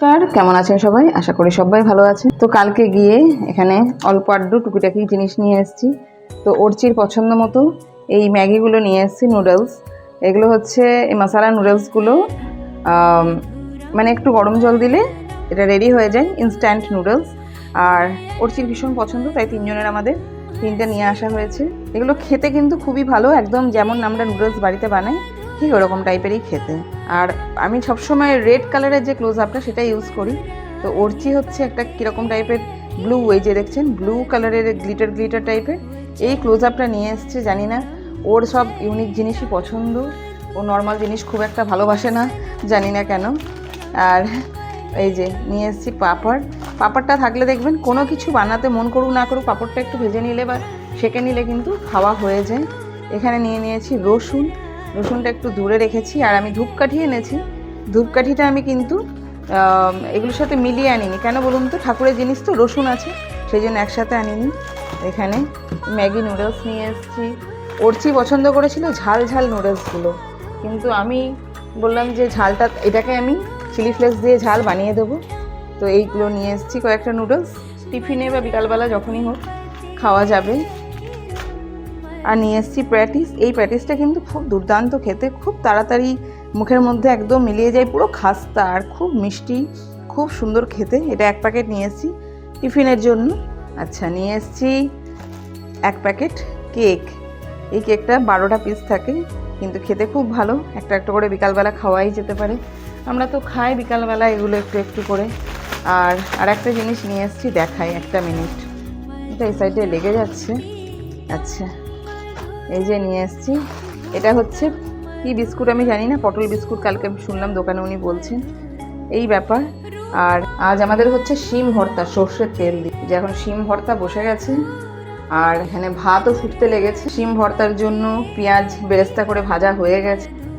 নমস্কার, কেমন আছেন সবাই? আশা করি সবাই ভালো আছে তো কালকে গিয়ে এখানে অল্প আড্ডু, টুকিটাকি জিনিস নিয়ে এসেছি। তো ওরচির পছন্দ মতো এই ম্যাগিগুলো নিয়ে এসেছি, নুডলস। এগুলো হচ্ছে এই মশালা নুডলসগুলো মানে একটু গরম জল দিলে এটা রেডি হয়ে যায় ইনস্ট্যান্ট নুডলস। আর ওরচির ভীষণ পছন্দ, তাই তিনজনের আমাদের তিনটে নিয়ে আসা হয়েছে। এগুলো খেতে কিন্তু খুবই ভালো, একদম যেমন আমরা নুডলস বাড়িতে বানাই ঠিক ওরকম টাইপেরই খেতে। আর আমি সবসময় রেড কালারের যে ক্লোজ আপটা সেটা ইউজ করি। তো ওরচি হচ্ছে একটা কীরকম টাইপের ব্লু এই যে দেখছেন ব্লু কালারের গ্লিটার গ্লিটার টাইপের এই ক্লোজ আপটা নিয়ে এসছে, জানি না, ওর সব ইউনিক জিনিসই পছন্দ। ও নর্মাল জিনিস খুব একটা ভালোবাসে না, জানি না কেন। আর এই যে নিয়ে এসেছি পাপড়। পাপড়টা থাকলে দেখবেন, কোনো কিছু বানাতে মন করুক, না করুক, পাপড়টা একটু ভেজে নিলে বা সেঁকে নিলে কিন্তু খাওয়া হয়ে যায়। এখানে নিয়ে নিয়েছি রসুন। রসুনটা একটু দূরে রেখেছি আর আমি ধূপকাঠি এনেছি। ধূপকাঠিটা আমি কিন্তু এগুলোর সাথে মিলিয়ে আনিনি। কেন বলুন তো? ঠাকুরের জিনিস তো রসুন আছে, সেই জন্য একসাথে আনিনি। এখানে ম্যাগি নুডলস নিয়ে এসেছি। ওরচি পছন্দ করেছিল ঝাল ঝাল নুডলসগুলো। কিন্তু আমি বললাম যে ঝালটা, এটাকে আমি চিলি ফ্লেক্স দিয়ে ঝাল বানিয়ে দেবো। তো এইগুলো নিয়ে এসেছি কয়েকটা নুডলস। টিফিনে বা বিকালবেলা যখনই হোক, খাওয়া যাবে। আর নিয়ে এসেছি প্যাটিস। এই প্যাটিসটা কিন্তু খুব দুর্দান্ত খেতে, খুব তাড়াতাড়ি মুখের মধ্যে একদম মিলিয়ে যায়, পুরো খাস্তা আর খুব মিষ্টি, খুব সুন্দর খেতে। এটা এক প্যাকেট নিয়ে এসেছি টিফিনের জন্য। আচ্ছা নিয়ে এসেছি এক প্যাকেট কেক। এই কেকটা বারোটা পিস থাকে, কিন্তু খেতে খুব ভালো। একটা একটা করে বিকালবেলা খাওয়াই যেতে পারে। আমরা তো খাই বিকালবেলা এগুলো একটু একটু করে। আর আর একটা জিনিস নিয়ে এসেছি দেখাই একটা মিনিট। এটা এই সাইডে লেগে যাচ্ছে। আচ্ছা। এই যে নিয়ে এসছি। এটা হচ্ছে কি বিস্কুট আমি জানি না, পটল বিস্কুট কালকে আমি শুনলাম দোকানে উনি বলছেন। এই ব্যাপার। আর আজ আমাদের হচ্ছে শিম ভর্তা, সর্ষের তেল দিয়ে। যে এখন শিম ভর্তা বসে গেছে, আর এখানে ভাতও ফুটতে লেগেছে। শিম ভর্তার জন্য পেঁয়াজ বেরেস্তা করে ভাজা হয়ে গেছে।